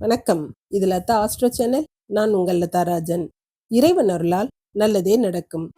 வணக்கம். இது Latha astro channel. நான் உங்கள் லதா ராஜன். இறைவன் அருளால் நல்லதே நடக்கும்.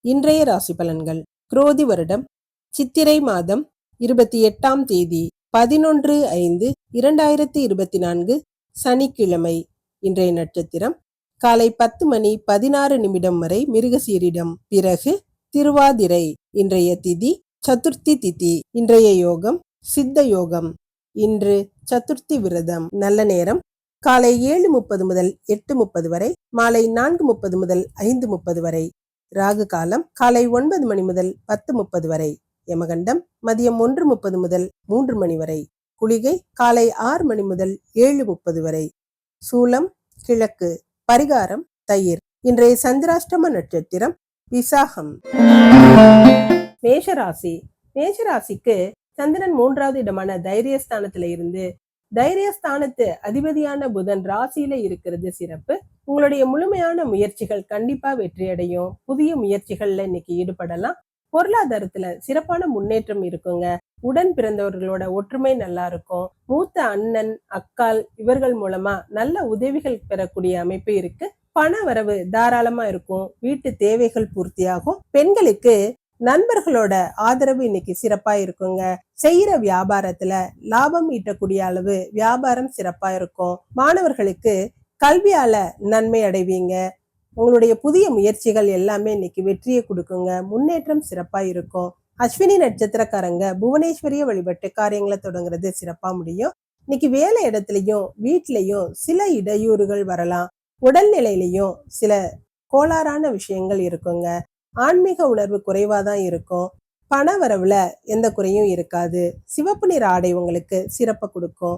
இன்றைய ராசி பலன்கள். குரோதி வருடம் சித்திரை மாதம் இருபத்தி எட்டாம் தேதி பதினொன்று ஐந்து இரண்டாயிரத்தி இருபத்தி நான்கு சனிக்கிழமை. இன்றைய நட்சத்திரம் காலை பத்து மணி பதினாறு நிமிடம் வரை மிருகசீரிடம். பிறகு திருவாதிரை. இன்றைய திதி சதுர்த்தி திதி. இன்றைய யோகம் சித்த யோகம். இன்று சதுர்த்தி விரதம். நல்ல நேரம். காலை ஏழு முப்பது முதல் எட்டு முப்பது வரை மாலை நான்கு முப்பது முதல் ஐந்து முப்பது வரை ராகு காலம் காலை ஒன்பது மணி முதல் பத்து முப்பது வரை யமகண்டம் மதியம் ஒன்று முப்பது முதல் மூன்று மணி வரை குளிகை காலை ஆறு மணி முதல் ஏழு முப்பது வரை சூலம் கிழக்கு பரிகாரம் தயிர். இன்றைய சந்திராஷ்டம நட்சத்திரம் விசாகம். மேஷராசி. மேஷராசிக்கு சந்திரன் மூன்றாவது இடமான தைரியஸ்தானத்துல இருந்து தைரியஸ்தானத்து அதிபதியான புதன் ராசியில இருக்கிறது சிறப்பு. உங்களுடைய முழுமையான முயற்சிகள் கண்டிப்பா வெற்றி அடையும் புதிய முயற்சிகள்ல இன்னைக்கு ஈடுபடலாம். பொருளாதாரத்துல சிறப்பான முன்னேற்றம் இருக்குங்க. உடன் பிறந்தவர்களோட ஒற்றுமை நல்லா இருக்கும். மூத்த அண்ணன் அக்கால் இவர்கள் மூலமா நல்ல உதவிகள் பெறக்கூடிய அமைப்பு இருக்கு. பண வரவு தாராளமா இருக்கும். வீட்டு தேவைகள் பூர்த்தியாகும். பெண்களுக்கு நண்பர்களோட ஆதரவு இன்னைக்கு சிறப்பா இருக்குங்க. செய்யற வியாபாரத்துல லாபம் ஈட்டக்கூடிய அளவு வியாபாரம் சிறப்பா இருக்கும். மாணவர்களுக்கு கல்வியால நன்மை அடைவீங்க. உங்களுடைய புதிய முயற்சிகள் எல்லாமே இன்னைக்கு வெற்றியை கொடுக்குங்க. முன்னேற்றம் சிறப்பா இருக்கும். அஸ்வினி நட்சத்திரக்காரங்க புவனேஸ்வரிய வழிபட்டு காரியங்களை தொடங்குறது சிறப்பா முடியும். இன்னைக்கு வேலை இடத்துலயும் வீட்லயும் சில இடையூறுகள் வரலாம். உடல்நிலையிலையும் சில கோளாறான விஷயங்கள் இருக்குங்க. ஆன்மீக உணர்வு குறைவாதான் இருக்கும். பண வரவுல எந்த குறையும் இருக்காது. சிவப்பு நிற ஆடை உங்களுக்கு சிறப்பை கொடுக்கும்.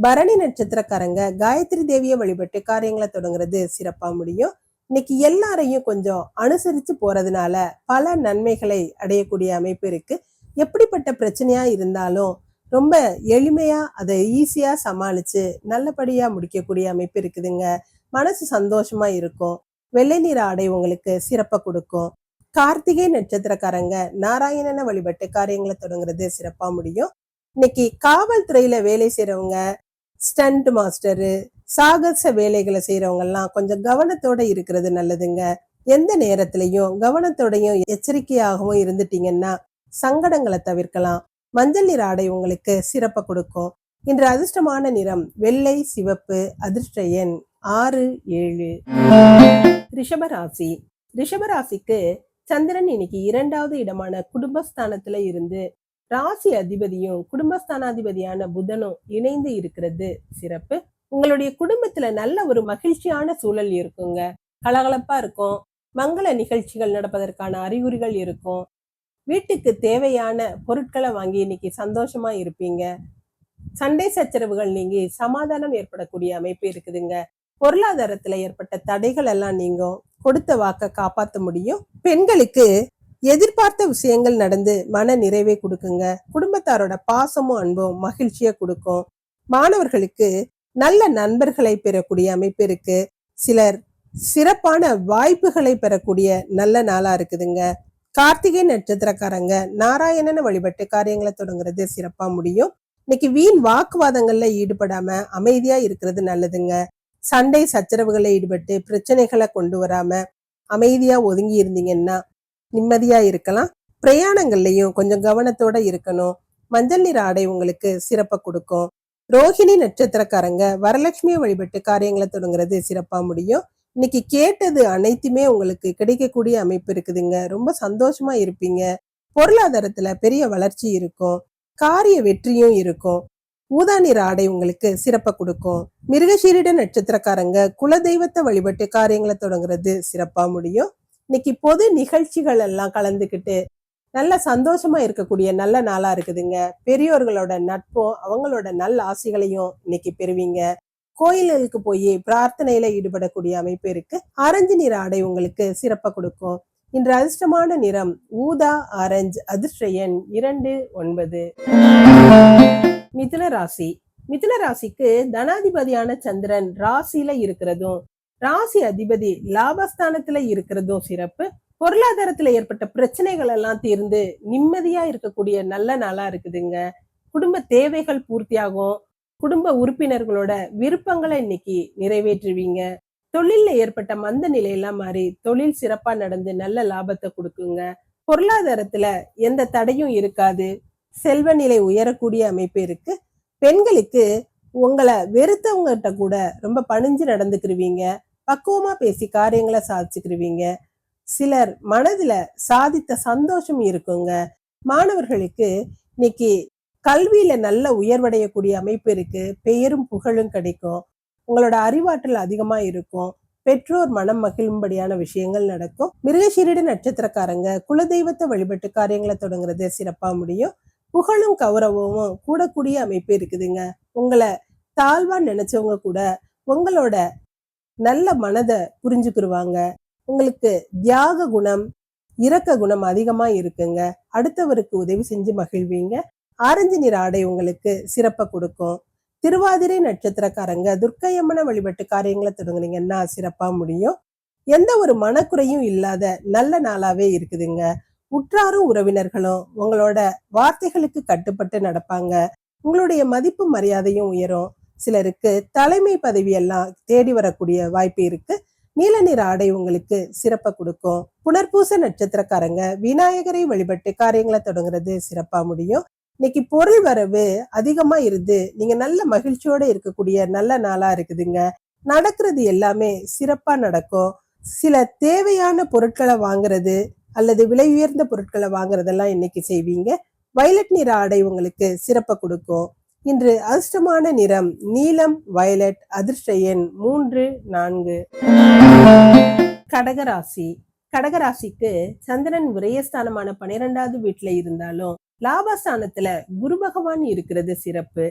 பரணி நட்சத்திரக்காரங்க காயத்ரி தேவியை வழிபட்டு காரியங்களை தொடங்குறது சிறப்பா முடியும். இன்னைக்கு எல்லாரையும் கொஞ்சம் அனுசரிச்சு போறதுனால பல நன்மைகளை அடையக்கூடிய அமைப்பு இருக்கு. எப்படிப்பட்ட பிரச்சனையா இருந்தாலும் ரொம்ப எளிமையா அதை ஈஸியா சமாளிச்சு நல்லபடியா முடிக்கக்கூடிய அமைப்பு இருக்குதுங்க. மனசு சந்தோஷமா இருக்கும். வெள்ளை நிற ஆடை உங்களுக்கு சிறப்பை கொடுக்கும். கார்த்திகை நட்சத்திரக்காரங்க நாராயணனை வழிபட்டு காரியங்களை தொடங்குறது சிறப்பா முடியும். இன்னைக்கு காவல்துறையில வேலை செய்யறவங்க ஸ்டண்ட் மாஸ்டரு சாகச வேலைகளை செய்யறவங்க எல்லாம் கொஞ்சம் கவனத்தோட இருக்கிறது நல்லதுங்க. எந்த நேரத்திலையும் கவனத்தோடையும் எச்சரிக்கையாகவும் இருந்துட்டீங்கன்னா சங்கடங்களை தவிர்க்கலாம். மஞ்சள் நிற ஆடை உங்களுக்கு சிறப்பை கொடுக்கும். இன்று அதிர்ஷ்டமான நிறம் வெள்ளை சிவப்பு அதிர்ஷ்ட எண் ஆறு ஏழு. ரிஷபராசி. ரிஷபராசிக்கு சந்திரன் இன்னைக்கு இரண்டாவது இடமான குடும்பஸ்தானத்துல இருந்து ராசி அதிபதியும் குடும்பஸ்தானாதிபதியான புதனும் இணைந்து இருக்கிறது. சிறப்பு. உங்களுடைய குடும்பத்துல நல்ல ஒரு மகிழ்ச்சியான சூழல் இருக்குங்க. கலகலப்பா இருக்கும். மங்கள நிகழ்ச்சிகள் நடப்பதற்கான அறிகுறிகள் இருக்கும். வீட்டுக்கு தேவையான பொருட்களை வாங்கி இன்னைக்கு சந்தோஷமா இருப்பீங்க. சண்டை சச்சரவுகள் நீங்கி சமாதானம் ஏற்படக்கூடிய அமைப்பு இருக்குதுங்க. பொருளாதாரத்துல ஏற்பட்ட தடைகள் எல்லாம் நீங்கும். கொடுத்த வாக்க காப்பாற்ற முடியும். பெண்களுக்கு எதிர்பார்த்த விஷயங்கள் நடந்து மன நிறைவை கொடுக்குங்க. குடும்பத்தாரோட பாசமும் அன்பும் மகிழ்ச்சியை கொடுக்கும். மாணவர்களுக்கு நல்ல நண்பர்களை பெறக்கூடிய அமைப்பு இருக்கு. சிலர் சிறப்பான வாய்ப்புகளை பெறக்கூடிய நல்ல நாளா இருக்குதுங்க. கார்த்திகை நட்சத்திரக்காரங்க நாராயணனை வழிபட்டு காரியங்களை தொடங்குறது சிறப்பா முடியும். இன்னைக்கு வீண் வாக்குவாதங்கள்ல ஈடுபடாம அமைதியா இருக்கிறது நல்லதுங்க. சண்டை சச்சரவுகளை ஈடுபட்டு பிரச்சனைகளை கொண்டு வராம அமைதியா ஒதுங்கி இருந்தீங்கன்னா நிம்மதியா இருக்கலாம். பிரயாணங்கள்லையும் கொஞ்சம் கவனத்தோட இருக்கணும். மஞ்சள் நிற ஆடை உங்களுக்கு சிறப்பை கொடுக்கும். ரோஹிணி நட்சத்திரக்காரங்க வரலட்சுமியை வழிபட்டு காரியங்களை தொடங்குறது சிறப்பா முடியும். இன்னைக்கு கேட்டது அனைத்துமே உங்களுக்கு கிடைக்கக்கூடிய அமைப்பு இருக்குதுங்க. ரொம்ப சந்தோஷமா இருப்பீங்க. பொருளாதாரத்துல பெரிய வளர்ச்சி இருக்கும். காரிய வெற்றியும் இருக்கும். ஊதா நிற ஆடை உங்களுக்கு சிறப்பை கொடுக்கும். மிருகசீரிட நட்சத்திரக்காரங்க குலதெய்வத்தை வழிபட்டு காரியங்களை தொடங்குறது சிறப்பா முடியும். இன்னைக்கு பொது நிகழ்ச்சிகள் எல்லாம் கலந்துக்கிட்டு நல்ல சந்தோஷமா இருக்கக்கூடிய நல்ல நாளா இருக்குதுங்க. பெரியோர்களோட நட்பும் அவங்களோட நல்ல ஆசைகளையும் இன்னைக்கு பெறுவீங்க. கோயில்களுக்கு போய் பிரார்த்தனையில ஈடுபடக்கூடிய அமைப்பு இருக்கு. ஆரஞ்சு நிற ஆடை உங்களுக்கு சிறப்பை கொடுக்கும். இன்று அதிர்ஷ்டமான நிறம் ஊதா ஆரஞ்சு அதிர்ஷ்ட எண் இரண்டு ஒன்பது. மிதுன ராசி. மிதுன ராசிக்கு தனாதிபதியான சந்திரன் ராசியில இருக்கிறதும் ராசி அதிபதி லாபஸ்தானத்துல இருக்கிறதும் சிறப்பு. பொருளாதாரத்துல ஏற்பட்ட பிரச்சனைகள் எல்லாம் தீர்ந்து நிம்மதியா இருக்கக்கூடிய நல்ல நாளா இருக்குதுங்க. குடும்ப தேவைகள் பூர்த்தியாகும். குடும்ப உறுப்பினர்களோட விருப்பங்களை இன்னைக்கு நிறைவேற்றுவீங்க. தொழில்ல ஏற்பட்ட மந்த நிலையெல்லாம் மாறி தொழில் சிறப்பா நடந்து நல்ல லாபத்தை கொடுக்குங்க. பொருளாதாரத்துல எந்த தடையும் இருக்காது. செல்வ நிலை உயரக்கூடிய அமைப்பு இருக்கு. பெண்களுக்கு உங்களை வெறுத்தவங்ககிட்ட கூட ரொம்ப பணிஞ்சு நடந்துக்கிருவீங்க. பக்குவமா பேசி காரியங்களை சாதிச்சுக்கிருவீங்க. சிலர் மனதுல சாதித்த சந்தோஷம் இருக்குங்க. மாணவர்களுக்கு இன்னைக்கு கல்வியில நல்ல உயர்வடையக்கூடிய அமைப்பு இருக்கு. பெயரும் புகழும் கிடைக்கும். உங்களோட அறிவாற்றல் அதிகமா இருக்கும். பெற்றோர் மனம் மகிழும்படியான விஷயங்கள் நடக்கும். மிருகசீரிட நட்சத்திரக்காரங்க குலதெய்வத்தை வழிபட்டு காரியங்களை தொடங்குறது சிறப்பா முடியும். புகழும் கௌரவமும் கூடக்கூடிய அமைப்பு இருக்குதுங்க. உங்களை தாழ்வா நினைச்சவங்க கூட உங்களோட நல்ல மனதை புரிஞ்சுக்கிருவாங்க. உங்களுக்கு தியாக குணம் இரக்க குணம் அதிகமா இருக்குங்க. அடுத்தவருக்கு உதவி செஞ்சு மகிழ்வீங்க. ஆரஞ்சு நிற ஆடை உங்களுக்கு சிறப்பை கொடுக்கும். திருவாதிரை நட்சத்திரக்காரங்க துர்க்கையம்மன வழிபட்டு காரியங்களை தொடங்குனீங்கன்னா சிறப்பா முடியும். எந்த ஒரு மனக்குறையும் இல்லாத நல்ல நாளாவே இருக்குதுங்க. உற்றாரும் உறவினர்களும் உங்களோட வார்த்தைகளுக்கு கட்டுப்பட்டு நடப்பாங்க. உங்களுடைய மதிப்பு மரியாதையும் உயரும். சிலருக்கு தலைமை பதவி எல்லாம் தேடி வரக்கூடிய வாய்ப்பு இருக்கு. நீல நிற ஆடை உங்களுக்கு சிறப்பை கொடுக்கும். புனர்பூச நட்சத்திரக்காரங்க விநாயகரை வழிபட்டு காரியங்களை தொடங்குறது சிறப்பா முடியும். இன்னைக்கு பொருள் வரவு அதிகமா இருந்து நீங்க நல்ல மகிழ்ச்சியோட இருக்கக்கூடிய நல்ல நாளா இருக்குதுங்க. நடக்கிறது எல்லாமே சிறப்பா நடக்கும். சில தேவையான பொருட்களை வாங்குறது அல்லது விலை உயர்ந்த பொருட்களை வாங்குறதெல்லாம் இன்னைக்கு செய்வீங்க? வயலட் நிற ஆடை உங்களுக்கு சிறப்பை கொடுக்கும் இன்று அதிர்ஷ்டமான நிறம் நீலம் வயலட் அதிர்ஷ்ட எண் மூன்று நான்கு. கடகராசி. கடகராசிக்கு சந்திரன் விரயஸ்தானமான பனிரெண்டாவது வீட்டுல இருந்தாலும் லாபஸ்தானத்துல குரு பகவான் இருக்கிறது சிறப்பு.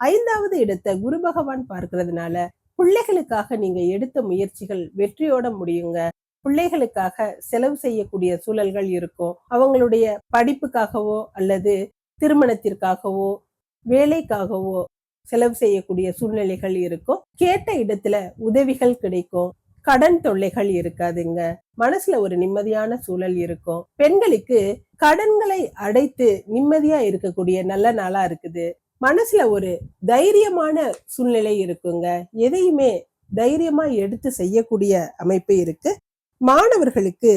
ஐந்தாவது இடத்தை குரு பகவான் பார்க்கறதுனால பிள்ளைகளுக்காக நீங்க எடுத்த முயற்சிகள் வெற்றியோட முடியுங்க. பிள்ளைகளுக்காக செலவு செய்யக்கூடிய சூழல்கள் இருக்கும். அவங்களுடைய படிப்புக்காகவோ அல்லது திருமணத்திற்காகவோ வேலைக்காகவோ செலவு செய்யக்கூடிய சூழ்நிலைகள் இருக்கும். கேட்ட இடத்துல உதவிகள் கிடைக்கும். கடன் தொல்லைகள் இருக்காதுங்க. மனசுல ஒரு நிம்மதியான சூழல் இருக்கும். பெண்களுக்கு கடன்களை அடைத்து நிம்மதியா இருக்கக்கூடிய நல்ல நாளா இருக்குது. மனசுல ஒரு தைரியமான சூழ்நிலை இருக்குங்க. எதையுமே தைரியமா எடுத்து செய்யக்கூடிய அமைப்பு இருக்கு. மாணவர்களுக்கு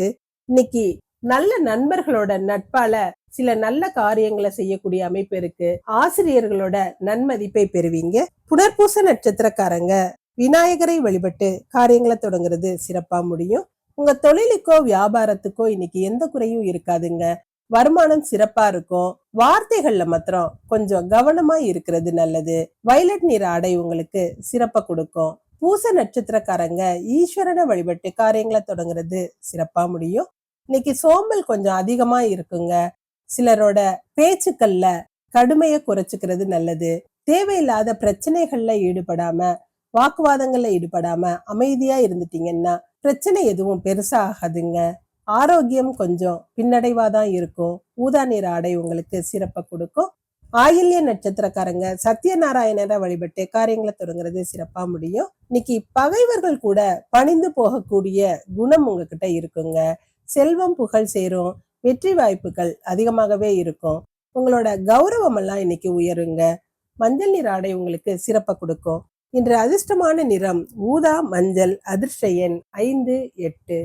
இன்னைக்கு நல்ல நண்பர்களோட நட்பால சில நல்ல காரியங்களை செய்யக்கூடிய அமைப்பு இருக்கு. ஆசிரியர்களோட நன்மதிப்பை பெறுவீங்க. புனர்பூச நட்சத்திரக்காரங்க விநாயகரை வழிபட்டு காரியங்களை தொடங்குறது சிறப்பா முடியும். உங்க தொழிலுக்கோ வியாபாரத்துக்கோ இன்னைக்கு எந்த குறையும் இருக்காதுங்க. வருமானம் சிறப்பா இருக்கும். வார்த்தைகள்ல மாத்திரம் கொஞ்சம் கவனமா இருக்கிறது நல்லது. வயலட் நிற ஆடை உங்களுக்கு சிறப்பை கொடுக்கும். பூச நட்சத்திரக்காரங்க ஈஸ்வரனை வழிபட்டு காரியங்களை தொடங்குறது சிறப்பா முடியும். இன்னைக்கு சோம்பல் கொஞ்சம் அதிகமா இருக்குங்க. சிலரோட பேச்சுக்கள்ல கடுமையை குறைச்சுக்கிறது நல்லது. தேவையில்லாத பிரச்சனைகள்ல ஈடுபடாம வாக்குவாதங்கள்ல ஈடுபடாம அமைதியா இருந்துட்டீங்கன்னா பிரச்சனை எதுவும் பெருசா ஆகாதுங்க. ஆரோக்கியம் கொஞ்சம் பின்னடைவாதான் இருக்கும். ஊதா நீர் ஆடை உங்களுக்கு சிறப்பை கொடுக்கும். ஆயில்ய நட்சத்திரக்காரங்க சத்யநாராயணரை வழிபட்டு காரியங்களை தொடங்குறது சிறப்பா முடியும். இன்னைக்கு பகைவர்கள் கூட பணிந்து போகக்கூடிய குணம் உங்ககிட்ட இருக்குங்க. செல்வம் புகழ் சேரும் வெற்றி வாய்ப்புகள் அதிகமாகவே இருக்கும். உங்களோட கௌரவம் எல்லாம் இன்னைக்கு உயருங்க. மஞ்சள் நிற ஆடை உங்களுக்கு சிறப்பை கொடுக்கும். இன்று அதிர்ஷ்டமான நிறம் ஊதா மஞ்சள் அதிர்ஷ்ட எண் ஐந்து எட்டு.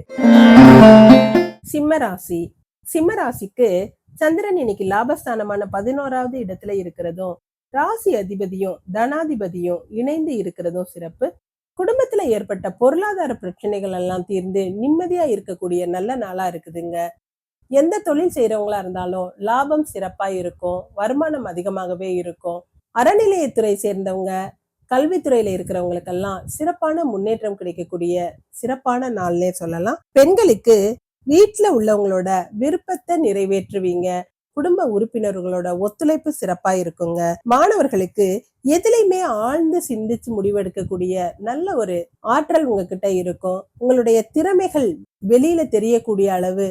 சிம்மராசி சிம்மராசிக்கு சந்திரன் இன்னைக்கு லாபஸ்தானமான பதினோராவது இடத்துல இருக்கிறதும் ராசி அதிபதியும் தனாதிபதியும் இணைந்து இருக்கிறதும் சிறப்பு. குடும்பத்துல ஏற்பட்ட பொருளாதார பிரச்சனைகள் எல்லாம் தீர்ந்து நிம்மதியா இருக்கக்கூடிய நல்ல நாளா இருக்குதுங்க. எந்த தொழில் செய்யறவங்களா இருந்தாலும் லாபம் சிறப்பா இருக்கும் வருமானம் அதிகமாகவே இருக்கும். அறநிலையத்துறை சேர்ந்தவங்க கல்வித்துறையில இருக்கிறவங்களுக்கெல்லாம் சிறப்பான முன்னேற்றம் கிடைக்கக்கூடிய சிறப்பான நாள்னே சொல்லலாம். பெண்களுக்கு வீட்டில் உள்ளவங்களோட விருப்பத்தை நிறைவேற்றுவீங்க. குடும்ப உறுப்பினர்களோட ஒத்துழைப்பு சிறப்பா இருக்குங்க. மாணவர்களுக்கு எதுலையுமே ஆழ்ந்து சிந்திச்சு முடிவெடுக்கக்கூடிய நல்ல ஒரு ஆற்றல் உங்ககிட்ட இருக்கும். உங்களுடைய திறமைகள் வெளியில தெரியக்கூடிய அளவு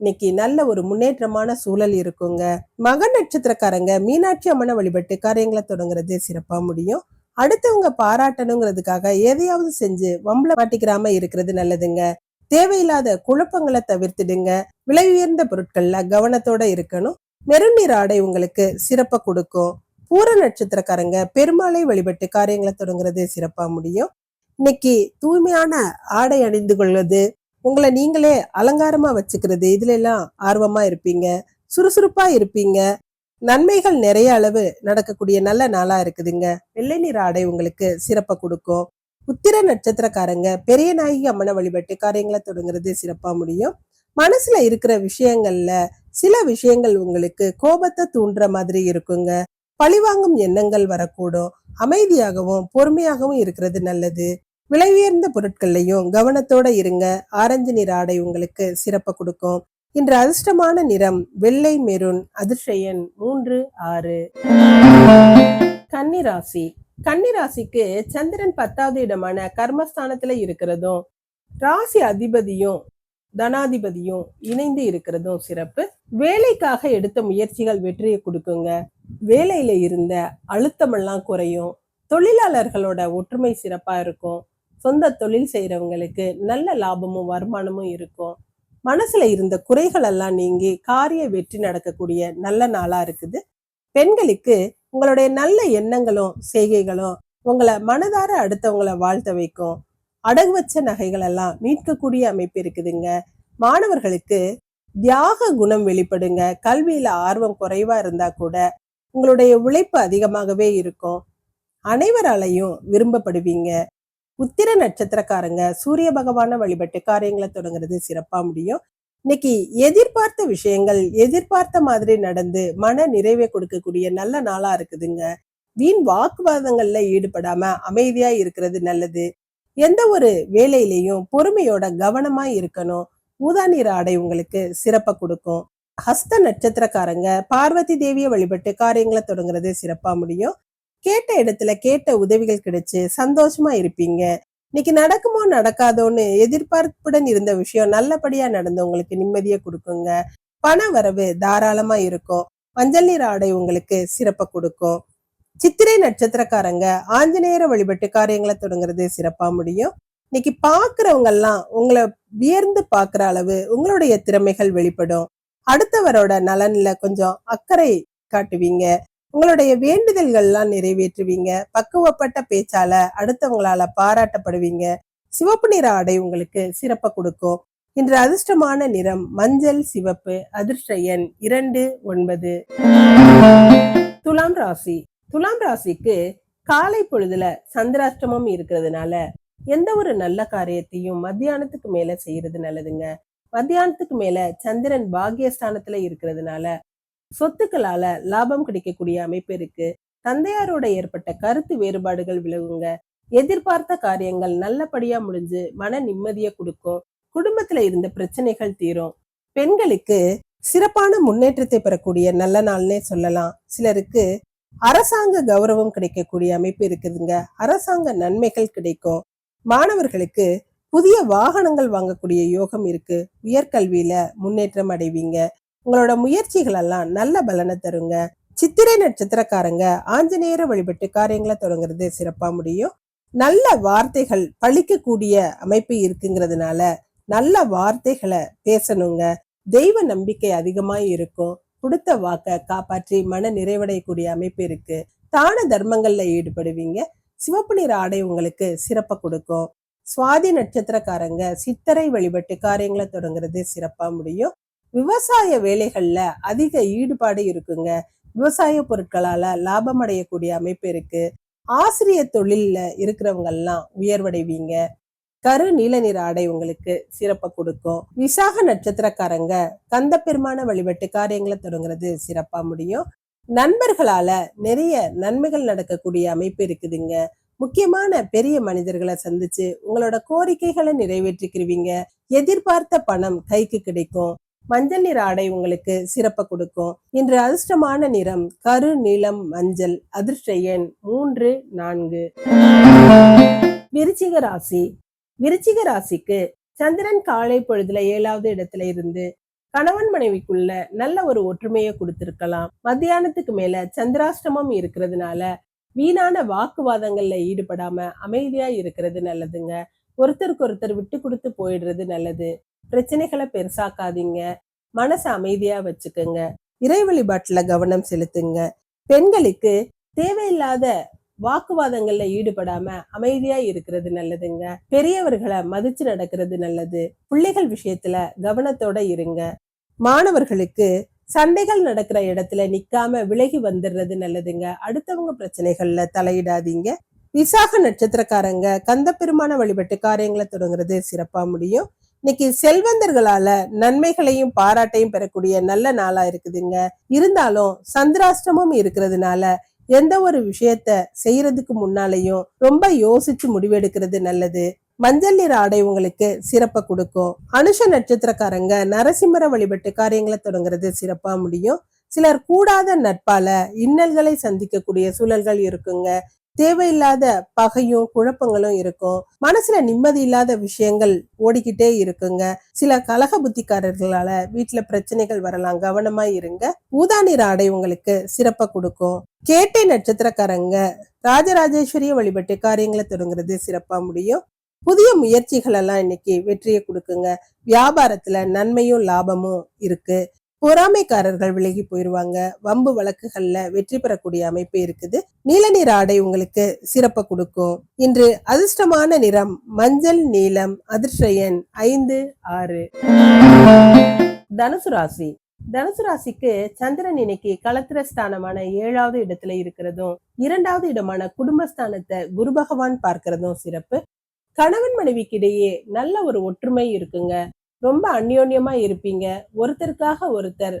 இன்னைக்கு நல்ல ஒரு முன்னேற்றமான சூழல் இருக்குங்க. மக நட்சத்திரக்காரங்க மீனாட்சி அம்மனை வழிபட்டு காரியங்களை தொடங்குறது சிறப்பா முடியும். அடுத்தவங்க பாராட்டணுங்கிறதுக்காக எதையாவது செஞ்சு வம்பளை மாட்டிக்கிறாம இருக்கிறது நல்லதுங்க. தேவையில்லாத குழப்பங்களை தவிர்த்துடுங்க. விலை உயர்ந்த பொருட்கள்ல கவனத்தோட இருக்கணும். மெருநீர் ஆடை உங்களுக்கு சிறப்பை கொடுக்கும். பூர நட்சத்திரக்காரங்க பெருமாளை வழிபட்டு காரியங்களை தொடங்குறது சிறப்பா முடியும். இன்னைக்கு தூய்மையான ஆடை அணிந்து கொள்வது உங்களை நீங்களே அலங்காரமா வச்சுக்கிறது இதுல எல்லாம் ஆர்வமா இருப்பீங்க. சுறுசுறுப்பா இருப்பீங்க. நன்மைகள் நிறைய அளவு நடக்கக்கூடிய நல்ல நாளா இருக்குதுங்க. வெள்ளை நிற ஆடை உங்களுக்கு சிறப்பை கொடுக்கும். உத்திர நட்சத்திரக்காரங்க பெரிய நாயகி அம்மனை வழிபட்டு காரியங்களை தொடங்குறது சிறப்பா முடியும். மனசுல இருக்கிற விஷயங்கள்ல சில விஷயங்கள் உங்களுக்கு கோபத்தை தூண்டுற மாதிரி இருக்குங்க. பழிவாங்கும் எண்ணங்கள் வரக்கூடும். அமைதியாகவும் பொறுமையாகவும் இருக்கிறது நல்லது. விலை உயர்ந்த பொருட்கள்லையும் கவனத்தோட இருங்க. ஆரஞ்சு நிற ஆடை உங்களுக்கு சிறப்பை கொடுக்கும். இன்று அதிர்ஷ்டமான நிறம் வெள்ளை மெருன் அதிர்ஷயன் மூன்று ஆறு. கன்னிராசி கன்னிராசிக்கு சந்திரன் பத்தாவது இடமான கர்மஸ்தானத்துல இருக்கிறதும் ராசி அதிபதியும் தனாதிபதியும் இணைந்து இருக்கிறதும் சிறப்பு. வேலைக்காக எடுத்த முயற்சிகள் வெற்றியை கொடுக்குங்க. வேலையில இருந்த அழுத்தமெல்லாம் குறையும். தொழிலாளர்களோட ஒற்றுமை சிறப்பா இருக்கும். சொந்த தொழில் செய்யறவங்களுக்கு நல்ல லாபமும் வருமானமும் இருக்கும். மனசுல இருந்த குறைகள் எல்லாம் நீங்கி காரிய வெற்றி நடக்கக்கூடிய நல்ல நாளா இருக்குது. பெண்களுக்கு உங்களுடைய நல்ல எண்ணங்களும் செய்கைகளும் உங்களை மனதார அடுத்தவங்களை வாழ்த்த வைக்கும். அடகு வச்ச நகைகள் எல்லாம் மீட்கக்கூடிய அமைப்பு இருக்குதுங்க. மாணவர்களுக்கு தியாக குணம் வெளிப்படுங்க. கல்வியில ஆர்வம் குறைவா இருந்தா கூட உங்களுடைய உழைப்பு அதிகமாகவே இருக்கும். அனைவராலையும் விரும்பப்படுவீங்க. உத்திர நட்சத்திரக்காரங்க சூரிய பகவான வழிபட்டு காரியங்களை தொடங்குறது சிறப்பா முடியும். இன்னைக்கு எதிர்பார்த்த விஷயங்கள் எதிர்பார்த்த மாதிரி நடந்து மன நிறைவை கொடுக்கக்கூடிய நல்ல நாளா இருக்குதுங்க. வீண் வாக்குவாதங்கள்ல ஈடுபடாம அமைதியா இருக்கிறது நல்லது. எந்த ஒரு வேலையிலையும் பொறுமையோட கவனமா இருக்கணும். ஊதா ஆடை உங்களுக்கு சிறப்பை கொடுக்கும். ஹஸ்த நட்சத்திரக்காரங்க பார்வதி தேவியை வழிபட்டு காரியங்களை தொடங்குறது சிறப்பா முடியும். கேட்ட இடத்துல கேட்ட உதவிகள் கிடைச்சு சந்தோஷமா இருப்பீங்க. இன்னைக்கு நடக்குமோ நடக்காதோன்னு எதிர்பார்ப்புடன் இருந்த விஷயம் நல்லபடியா நடந்து உங்களுக்கு நிம்மதியை கொடுக்குங்க. பண வரவு தாராளமா இருக்கும். மஞ்சள் நீர் ஆடை உங்களுக்கு சிறப்பை கொடுக்கும். சித்திரை நட்சத்திரக்காரங்க ஆஞ்சநேயர வழிபட்டு காரியங்களை தொடங்குறது சிறப்பா முடியும். இன்னைக்கு பாக்குறவங்க எல்லாம் உங்களை வியர்ந்து பாக்குற அளவு உங்களுடைய திறமைகள் வெளிப்படும். அடுத்தவரோட நலன்ல கொஞ்சம் அக்கறை காட்டுவீங்க. உங்களுடைய வேண்டுதல்கள்லாம் நிறைவேற்றுவீங்க. பக்குவப்பட்ட பேச்சால அடுத்தவங்களால பாராட்டப்படுவீங்க. சிவப்பு நிற ஆடை உங்களுக்கு சிறப்பை கொடுக்கும். இன்று அதிர்ஷ்டமான நிறம் மஞ்சள் சிவப்பு அதிர்ஷ்ட எண் இரண்டு ஒன்பது. துலாம் ராசி. துலாம் ராசிக்கு காலை பொழுதுல சந்திராஷ்டமம் இருக்கிறதுனால எந்த ஒரு நல்ல காரியத்தையும் மத்தியானத்துக்கு மேல செய்யறது நல்லதுங்க. மத்தியானத்துக்கு மேல சந்திரன் பாக்யஸ்தானத்துல இருக்கிறதுனால சொத்துக்களால லாபம் கிடைக்கக்கூடிய அமைப்பு இருக்கு. தந்தையாரோட ஏற்பட்ட கருத்து வேறுபாடுகள் விலகுங்க எதிர்பார்த்த காரியங்கள் நல்லபடியா முடிஞ்சு மன நிம்மதியை கொடுக்கும். குடும்பத்துல இருந்த பிரச்சனைகள் தீரும். பெண்களுக்கு சிறப்பான முன்னேற்றத்தை பெறக்கூடிய நல்ல நாள்னே சொல்லலாம். சிலருக்கு அரசாங்க கௌரவம் கிடைக்கக்கூடிய அமைப்பு இருக்குதுங்க. அரசாங்க நன்மைகள் கிடைக்கும். மாணவர்களுக்கு புதிய வாகனங்கள் வாங்கக்கூடிய யோகம் இருக்கு. உயர்கல்வியில முன்னேற்றம் அடைவீங்க. உங்களோட முயற்சிகள் எல்லாம் நல்ல பலனை தருங்க. சித்திரை நட்சத்திரக்காரங்க ஆஞ்சநேயரை வழிபட்டு காரியங்களை தொடங்குறது சிறப்பா முடியும். நல்ல வார்த்தைகள் பழிக்கக்கூடிய அமைப்பு இருக்குங்கிறதுனால நல்ல வார்த்தைகளை பேசணுங்க. தெய்வ நம்பிக்கை அதிகமா இருக்கும். கொடுத்த வாக்க காப்பாற்றி மன நிறைவடையக்கூடிய அமைப்பு இருக்கு. தான தர்மங்கள்ல ஈடுபடுவீங்க. சிவப்பு நிற ஆடை உங்களுக்கு சிறப்பை கொடுக்கும். சுவாதி நட்சத்திரக்காரங்க சித்தரை வழிபட்டு காரியங்களை தொடங்குறது சிறப்பா முடியும். விவசாய வேலைகள்ல அதிக ஈடுபாடு இருக்குங்க. விவசாய பொருட்களால லாபம் அடையக்கூடிய அமைப்பு இருக்கு. ஆசிரியர் தொழில்ல இருக்கிறவங்கெல்லாம் உயர்வடைவீங்க. கரு நீல நிற ஆடை உங்களுக்கு சிறப்பை கொடுக்கும். விசாக நட்சத்திரக்காரங்க கந்த பெருமான வழிபட்டு காரியங்களை தொடங்குறது சிறப்பா முடியும். நண்பர்களால நிறைய நன்மைகள் நடக்கக்கூடிய அமைப்பு இருக்குதுங்க. முக்கியமான பெரிய மனிதர்களை சந்திச்சு உங்களோட கோரிக்கைகளை நிறைவேற்றிக்கிருவீங்க. எதிர்பார்த்த பணம் கைக்கு கிடைக்கும். மஞ்சள் நிற ஆடை உங்களுக்கு சிறப்ப கொடுக்கும். இன்று அதிர்ஷ்டமான நிறம் கரு நீளம் மஞ்சள் அதிர்ஷ்ட எண் மூன்று நான்கு. விருச்சிக ராசி. விருச்சிக ராசிக்கு சந்திரன் காலை பொழுதுல ஏழாவது இடத்துல இருந்து கணவன் மனைவிக்குள்ள நல்ல ஒரு ஒற்றுமையை கொடுத்திருக்கலாம். மத்தியானத்துக்கு மேல சந்திராஷ்டமம் இருக்கிறதுனால வீணான வாக்குவாதங்கள்ல ஈடுபடாம அமைதியா இருக்கிறது நல்லதுங்க. ஒருத்தருக்கு ஒருத்தர் விட்டு கொடுத்து போயிடுறது நல்லது. பிரச்சனைகளை பெருசாக்காதீங்க. மனசை அமைதியா வச்சுக்கோங்க. இறை வழிபாட்டுல கவனம் செலுத்துங்க. பெண்களுக்கு தேவையில்லாத வாக்குவாதங்கள்ல ஈடுபடாம அமைதியா இருக்கிறது நல்லதுங்க. பெரியவர்களை மதிச்சு நடக்கிறது நல்லது. பிள்ளைகள் விஷயத்துல கவனத்தோட இருங்க. மாணவர்களுக்கு சண்டைகள் நடக்கிற இடத்துல நிக்காம விலகி வந்துடுறது நல்லதுங்க. அடுத்தவங்க பிரச்சனைகள்ல தலையிடாதீங்க. விசாக நட்சத்திரக்காரங்க கந்த பெருமான வழிபட்டு காரியங்களை தொடங்குறது சிறப்பா முடியும். இன்னைக்கு செல்வந்தர்களால நன்மைகளையும் பாராட்டையும் பெறக்கூடிய நல்ல நாளா இருக்குதுங்க. இருந்தாலும் சந்திராஷ்டமம் இருக்கிறதுனால எந்த ஒரு விஷயத்த செய்யறதுக்கு முன்னாலேயும் ரொம்ப யோசிச்சு முடிவெடுக்கிறது நல்லது. மஞ்சள் நிற ஆடை உங்களுக்கு சிறப்பை கொடுக்கும். அனுஷ நட்சத்திரக்காரங்க நரசிம்மர வழிபட்டு காரியங்களை தொடங்குறது சிறப்பா முடியும். சிலர் கூடாத நட்பால இன்னல்களை சந்திக்கக்கூடிய சூழல்கள் இருக்குங்க. தேவையில்லாத பகையும் குழப்பங்களும் இருக்கும். மனசுல நிம்மதி இல்லாத விஷயங்கள் ஓடிக்கிட்டே இருக்குங்க. சில கலக புத்திக்காரர்களால வீட்டுல பிரச்சனைகள் வரலாம். கவனமா இருங்க. ஊதா நிற ஆடை உங்களுக்கு சிறப்பை கொடுக்கும். கேட்டை நட்சத்திரக்காரங்க ராஜராஜேஸ்வரிய வழிபட்டு காரியங்களை தொடங்குறது சிறப்பா முடியும். புதிய முயற்சிகள் எல்லாம் இன்னைக்கு வெற்றியை கொடுக்குங்க. வியாபாரத்துல நன்மையும் லாபமும் இருக்கு. பொறாமைக்காரர்கள் விலகி போயிருவாங்க. வம்பு வழக்குகள்ல வெற்றி பெறக்கூடிய அமைப்பு இருக்குது. நீல நிற ஆடை உங்களுக்கு சிறப்பை கொடுக்கும். இன்று அதிர்ஷ்டமான நிறம் மஞ்சள் நீலம் அதிர்ஷயன் ஐந்து ஆறு. தனுசு ராசி. தனுசு ராசிக்கு சந்திரன் இன்னைக்கு களத்திர ஸ்தானமான ஏழாவது இடத்துல இருக்கிறதும் இரண்டாவது இடமான குடும்பஸ்தானத்தை குரு பகவான் பார்க்கிறதும் சிறப்பு. கணவன் மனைவிக்கு இடையே நல்ல ஒரு ஒற்றுமை இருக்குங்க. ரொம்ப அந்யோன்யமா இருப்பீங்க. ஒருத்தருக்காக ஒருத்தர்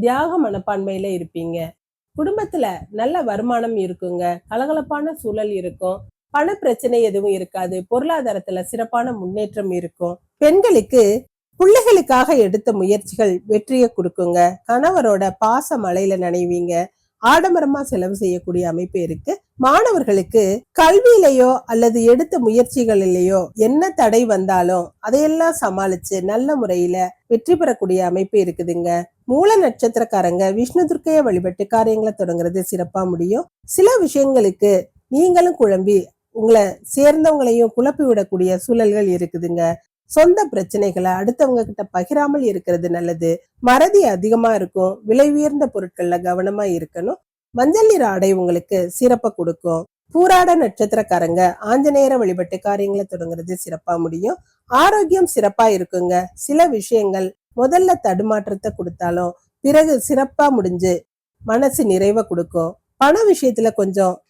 தியாக மனப்பான்மையில இருப்பீங்க. குடும்பத்துல நல்ல வருமானம் இருக்குங்க. கலகலப்பான சூழல் இருக்கும். பண பிரச்சனை எதுவும் இருக்காது. பொருளாதாரத்துல சிறப்பான முன்னேற்றம் இருக்கும். பெண்களுக்கு பிள்ளைகளுக்காக எடுத்த முயற்சிகள் வெற்றியை கொடுக்குங்க. கணவரோட பாச மலையில நனைவீங்க. ஆடம்பரமா செலவு செய்யக்கூடிய அமைப்பு இருக்கு. மாணவர்களுக்கு கல்வியிலேயோ அல்லது எடுத்த முயற்சிகளிலேயோ என்ன தடை வந்தாலும் அதையெல்லாம் சமாளிச்சு நல்ல முறையில வெற்றி பெறக்கூடிய அமைப்பு இருக்குதுங்க. மூல நட்சத்திரக்காரங்க விஷ்ணு துர்க்கைய வழிபட்டு காரியங்களை தொடங்குறது சிறப்பா முடியும். சில விஷயங்களுக்கு நீங்களும் குழம்பி உங்களை சேர்ந்தவங்களையும் குழப்பி விடக்கூடிய சூழல்கள் இருக்குதுங்க. சொந்த பிரச்சனைகளை அடுத்தவங்க கிட்ட பகிராமல் இருக்கிறது நல்லது. மறதி அதிகமா இருக்கும். விலை உயர்ந்த பொருட்கள்ல கவனமா இருக்கணும். மஞ்சள் நிற ஆடை உங்களுக்கு சிறப்பை கொடுக்கும். பூராட நட்சத்திரக்காரங்க ஆஞ்சநேயர வழிபட்டு காரியங்களை தொடங்குறது சிறப்பா முடியும். ஆரோக்கியம் சிறப்பா இருக்குங்க. சில விஷயங்கள் முதல்ல தடுமாற்றத்தை கொடுத்தாலும் பிறகு சிறப்பா முடிஞ்சு மனசு நிறைவை கொடுக்கும். பண விஷயத்துல கொஞ்சம்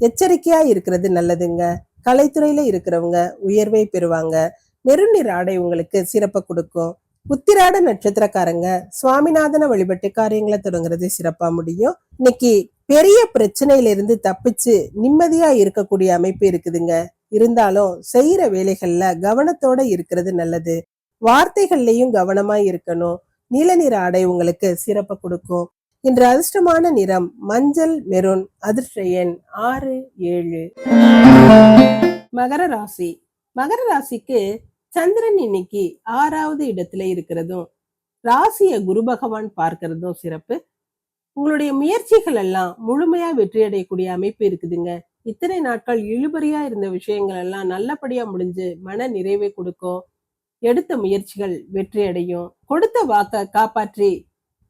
எச்சரிக்கையா இருக்கிறது நல்லதுங்க. கலைத்துறையில இருக்கிறவங்க உயர்வை பெறுவாங்க. மெருநிற ஆடை உங்களுக்கு சிறப்பை கொடுக்கும். உத்திராட நட்சத்திரக்காரங்க சுவாமிநாதனை வழிபட்டு காரியங்களை தொடங்குறது சிறப்பா முடியும். இன்னைக்கு பெரிய பிரச்சனையில இருந்து தப்பிச்சு நிம்மதியா இருக்கக்கூடிய அமைப்பு இருக்குதுங்க. இருந்தாலும் செய்யற வேலைகள்ல கவனத்தோட இருக்கிறது நல்லது. வார்த்தைகள்லயும் கவனமா இருக்கணும். நீல நிற ஆடை உங்களுக்கு சிறப்பை கொடுக்கும். இன்று அதிர்ஷ்டமான நிறம் மஞ்சள் மெரூன் அதிர்ஷ்ட எண் ஆறு ஏழு. மகர ராசி. மகர ராசிக்கு சந்திரன் இன்னைக்கு ஆறாவது இடத்துல இருக்கிறதும் ராசிய குரு பகவான் பார்க்கிறதும் சிறப்பு. உங்களுடைய முயற்சிகள் எல்லாம் முழுமையா வெற்றி அடையக்கூடிய அமைப்பு இருக்குதுங்க. இத்தனை நாட்கள் இழுபறியா இருந்த விஷயங்கள் எல்லாம் நல்லபடியா முடிஞ்சு மன நிறைவை கொடுக்கும். எடுத்த முயற்சிகள் வெற்றி அடையும் கொடுத்த வாக்க காப்பாற்றி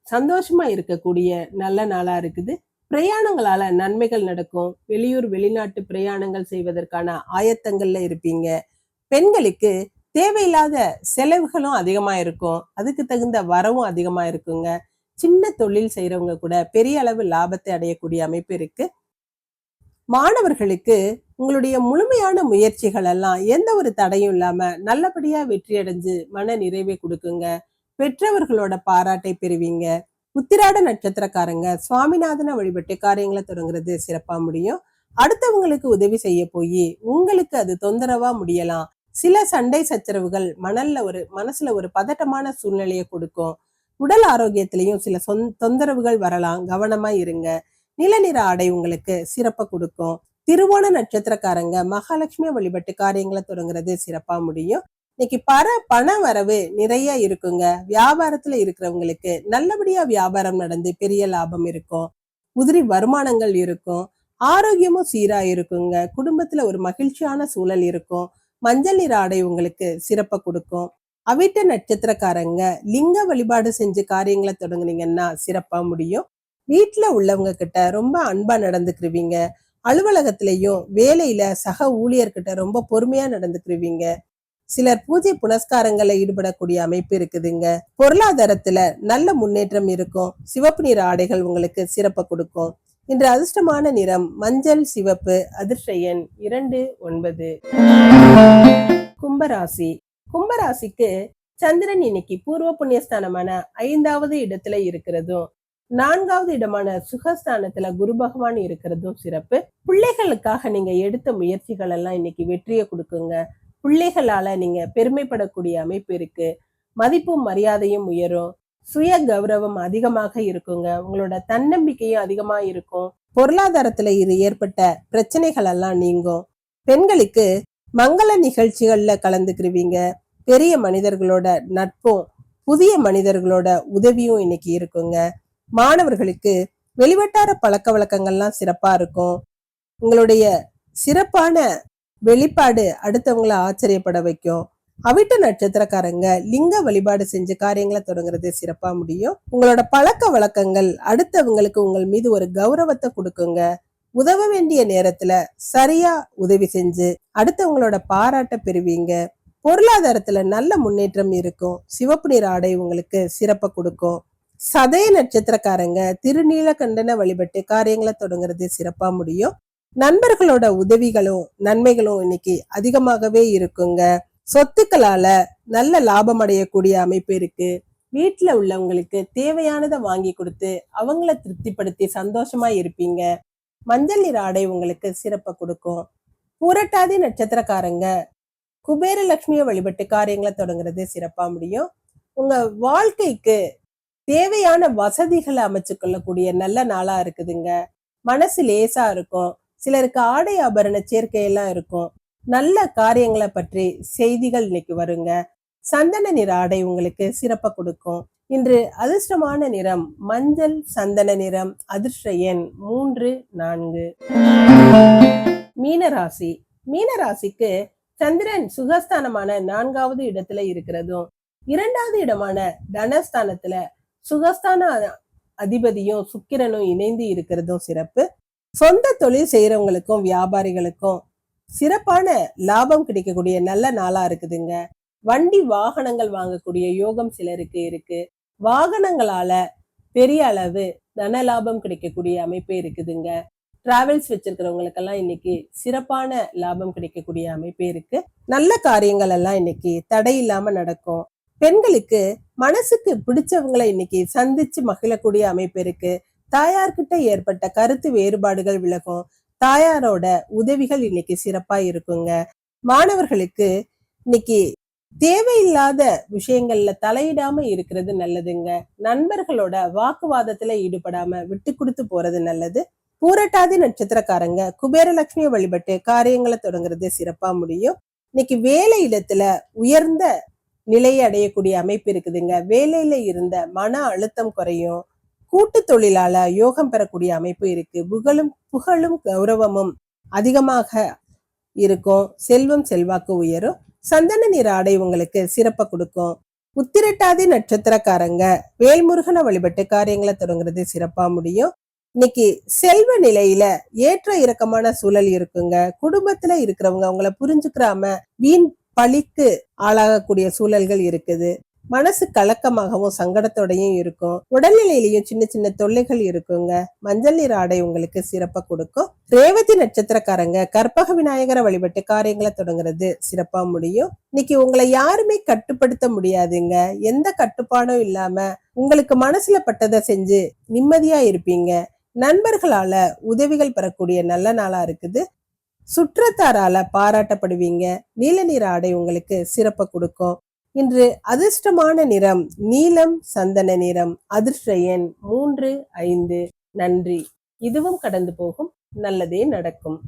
சந்தோஷமா இருக்கக்கூடிய நல்ல நாளா இருக்குது. பிரயாணங்களால நன்மைகள் நடக்கும். வெளியூர் வெளிநாட்டு பிரயாணங்கள் செய்வதற்கான ஆயத்தங்கள்ல இருப்பீங்க. பெண்களுக்கு தேவையில்லாத செலவுகளும் அதிகமா இருக்கும். அதுக்கு தகுந்த வரவும் அதிகமா இருக்குங்க. சின்ன தொழில் செய்யறவங்க கூட பெரிய அளவு லாபத்தை அடையக்கூடிய அமைப்பு இருக்கு. மாணவர்களுக்கு உங்களுடைய முழுமையான முயற்சிகள் எல்லாம் எந்த ஒரு தடையும் இல்லாம நல்லபடியா வெற்றி அடைஞ்சு மன நிறைவை கொடுக்குங்க. பெற்றவர்களோட பாராட்டை பெறுவீங்க. உத்திராட நட்சத்திரக்காரங்க சுவாமிநாதனை வழிபட்டு காரியங்களை தொடங்குறது சிறப்பா முடியும். அடுத்தவங்களுக்கு உதவி செய்ய போய் உங்களுக்கு அது தொந்தரவா முடியலாம். சில சண்டை சச்சரவுகள் மணல்ல ஒரு மனசுல ஒரு பதட்டமான சூழ்நிலையை கொடுக்கும். உடல் ஆரோக்கியத்திலையும் சில சொந் தொந்தரவுகள் வரலாம். கவனமா இருங்க. நிலநிற ஆடை உங்களுக்கு சிறப்பை கொடுக்கும். திருவோண நட்சத்திரக்காரங்க மகாலட்சுமி வழிபட்டு காரியங்களை தொடங்குறது சிறப்பா முடியும். இன்னைக்கு பர பண வரவு நிறைய இருக்குங்க. வியாபாரத்துல இருக்கிறவங்களுக்கு நல்லபடியா வியாபாரம் நடந்து பெரிய லாபம் இருக்கும். உதிரி வருமானங்கள் இருக்கும். ஆரோக்கியமும் சீரா இருக்குங்க. குடும்பத்துல ஒரு மகிழ்ச்சியான சூழல் இருக்கும். மஞ்சள் நிற ஆடை உங்களுக்கு சிறப்பை கொடுக்கும். அவிட்ட நட்சத்திரக்காரங்க லிங்க வழிபாடு செஞ்சு காரியங்களை தொடங்குனீங்கன்னா சிறப்பா முடியும். வீட்டுல உள்ளவங்க கிட்ட ரொம்ப அன்பா நடந்துக்கிருவீங்க. அலுவலகத்திலையும் வேலையில சக ஊழியர்கிட்ட ரொம்ப பொறுமையா நடந்துக்கிருவீங்க. சிலர் பூஜை புனஸ்காரங்களை ஈடுபடக்கூடிய அமைப்பு இருக்குதுங்க. பொருளாதாரத்துல நல்ல முன்னேற்றம் இருக்கும். சிவப்பு நிற ஆடைகள் உங்களுக்கு சிறப்பை கொடுக்கும். இன்று அதிர்ஷ்டமான நிறம் மஞ்சள் சிவப்பு அதிர்ஷ்ட இரண்டு ஒன்பது. கும்பராசி. கும்பராசிக்கு சந்திரன் இன்னைக்கு பூர்வ புண்ணியஸ்தானமான ஐந்தாவது இடத்துல இருக்கிறதும் நான்காவது இடமான சுகஸ்தானத்துல குரு பகவான் இருக்கிறதும் சிறப்பு. பிள்ளைகளுக்காக நீங்க எடுத்த முயற்சிகள் எல்லாம் இன்னைக்கு வெற்றியை கொடுக்குங்க. பிள்ளைகளால நீங்க பெருமைப்படக்கூடிய அமைப்பு இருக்கு. மதிப்பும் மரியாதையும் உயரும். சுய கௌரவம் அதிகமாக இருக்குங்க. உங்களோட தன்னம்பிக்கையும் அதிகமா இருக்கும். பொருளாதாரத்துல இது ஏற்பட்ட பிரச்சனைகள் எல்லாம் நீங்கும். பெண்களுக்கு மங்கள நிகழ்ச்சிகள்ல கலந்துக்கிருவீங்க. பெரிய மனிதர்களோட நட்பும் புதிய மனிதர்களோட உதவியும் இன்னைக்கு இருக்குங்க. மாணவர்களுக்கு வெளிவட்டார பழக்க வழக்கங்கள்லாம் சிறப்பா இருக்கும். உங்களுடைய சிறப்பான வெளிப்பாடு அடுத்தவங்களை ஆச்சரியப்பட வைக்கும். அவிட்ட நட்சத்திரக்காரங்க லிங்க வழிபாடு செஞ்சு காரியங்களை தொடங்குறது சிறப்பா முடியும். உங்களோட பழக்க வழக்கங்கள் அடுத்தவங்களுக்கு உங்கள் மீது ஒரு கௌரவத்தை கொடுக்குங்க. உதவ வேண்டிய நேரத்துல சரியா உதவி செஞ்சு அடுத்தவங்களோட பாராட்ட பெறுவீங்க. பொருளாதாரத்துல நல்ல முன்னேற்றம் இருக்கும். சிவப்பு நிற ஆடை உங்களுக்கு சிறப்பை கொடுக்கும். சதய நட்சத்திரக்காரங்க திருநீலகண்டன வழிபட்டு காரியங்களை தொடங்குறது சிறப்பா முடியும். நண்பர்களோட உதவிகளும் நன்மைகளும் இன்னைக்கு அதிகமாகவே இருக்குங்க. சொத்துக்களால நல்ல லாபம் அடையக்கூடிய அமைப்பு இருக்கு. வீட்டுல உள்ளவங்களுக்கு தேவையானதை வாங்கி கொடுத்து அவங்கள திருப்திப்படுத்தி சந்தோஷமா இருப்பீங்க. மஞ்சள் நிற ஆடை உங்களுக்கு சிறப்பை கொடுக்கும். புரட்டாதி நட்சத்திரக்காரங்க குபேரலட்சுமியை வழிபட்டு காரியங்களை தொடங்குறது சிறப்பா முடியும். உங்க வாழ்க்கைக்கு தேவையான வசதிகளை அமைச்சு கொள்ளக்கூடிய நல்ல நாளா இருக்குதுங்க. மனசு லேசா இருக்கும். சிலருக்கு ஆடை ஆபரண சேர்க்கையெல்லாம் இருக்கும். நல்ல காரியங்களை பற்றி செய்திகள் இன்னைக்கு வருங்க. சந்தன நிற ஆடை உங்களுக்கு சிறப்பை கொடுக்கும். இன்று அதிர்ஷ்டமான நிறம் மஞ்சள் சந்தன நிறம் அதிர்ஷ்ட எண் மூன்று நான்கு. மீனராசி. மீனராசிக்கு சந்திரன் சுகஸ்தானமான நான்காவது இடத்துல இருக்கிறதும் இரண்டாவது இடமான தனஸ்தானத்துல சுகஸ்தான அதிபதியும் சுக்கிரனும் இணைந்து இருக்கிறதும் சிறப்பு. சொந்த தொழில் செய்யறவங்களுக்கும் வியாபாரிகளுக்கும் சிறப்பான லாபம் கிடைக்கக்கூடிய நல்ல நாளா இருக்குதுங்க. வண்டி வாகனங்கள் வாங்கக்கூடிய யோகம் சிலருக்கு இருக்கு. வாகனங்களால பெரிய அளவு தன லாபம் கிடைக்கக்கூடிய அமைப்பு இருக்குதுங்க. டிராவல்ஸ் வச்சிருக்கிறவங்களுக்கெல்லாம் இன்னைக்கு சிறப்பான லாபம் கிடைக்கக்கூடிய அமைப்பு இருக்கு. நல்ல காரியங்கள் எல்லாம் இன்னைக்கு தடை இல்லாம நடக்கும். பெண்களுக்கு மனசுக்கு பிடிச்சவங்களை இன்னைக்கு சந்திச்சு மகிழக்கூடிய அமைப்பு இருக்கு. தாயார்கிட்ட ஏற்பட்ட கருத்து வேறுபாடுகள் விலகும். தாயாரோட உதவிகள் இன்னைக்கு சிறப்பா இருக்குங்க. மாணவர்களுக்கு இன்னைக்கு தேவையில்லாத விஷயங்கள்ல தலையிடாம இருக்கிறது நல்லதுங்க. நண்பர்களோட வாக்குவாதத்துல ஈடுபடாம விட்டு கொடுத்து போறது நல்லது. பூரட்டாதி நட்சத்திரக்காரங்க குபேரலட்சுமியை வழிபட்டு காரியங்களை தொடங்குறது சிறப்பா முடியும். இன்னைக்கு வேலை இடத்துல உயர்ந்த நிலையை அடையக்கூடிய அமைப்பு இருக்குதுங்க. வேலையில இருந்த மன அழுத்தம் குறையும். கூட்டு தொழிலால யோகம் பெறக்கூடிய அமைப்பு இருக்கு. புகழும் புகழும் கௌரவமும் அதிகமாக இருக்கும். செல்வம் செல்வாக்கு உயரும். சந்தன நிற ஆடை உங்களுக்கு சிறப்பை கொடுக்கும். உத்திரட்டாதி நட்சத்திரக்காரங்க வேல்முருகனை வழிபட்டு காரியங்களை தொடங்குறது சிறப்பா முடியும். இன்னைக்கு செல்வ நிலையில ஏற்ற இறக்கமான சூழல் இருக்குங்க. குடும்பத்துல இருக்கிறவங்க அவங்கள புரிஞ்சுக்கிறாம வீண் பழிக்கு ஆளாகக்கூடிய சூழல்கள் இருக்குது. மனசு கலக்கமாகவும் சங்கடத்தோடையும் இருக்கும். உடல்நிலையிலையும் சின்ன சின்ன தொல்லைகள் இருக்குங்க. மஞ்சள் நீர் ஆடை உங்களுக்கு சிறப்பா கொடுக்கும். ரேவதி நட்சத்திரக்காரங்க கற்பக விநாயகரை வழிபட்டு காரியங்களை தொடங்குறது சிறப்பா முடியும். இன்னைக்கு உங்களை யாருமே கட்டுப்படுத்த முடியாதுங்க. எந்த கட்டுப்பாடும் இல்லாம உங்களுக்கு மனசுல பட்டதை செஞ்சு நிம்மதியா இருப்பீங்க. நண்பர்களால உதவிகள் பெறக்கூடிய நல்ல நாளா இருக்குது. சுற்றத்தாரால பாராட்டப்படுவீங்க. நீல நீர் ஆடை உங்களுக்கு சிறப்பை கொடுக்கும். இன்று அதிர்ஷ்டமான நிறம் நீலம் சந்தன நிறம் அதிர்ஷ்ட எண் மூன்று ஐந்து. நன்றி. இதுவும் கடந்து போகும். நல்லதே நடக்கும்.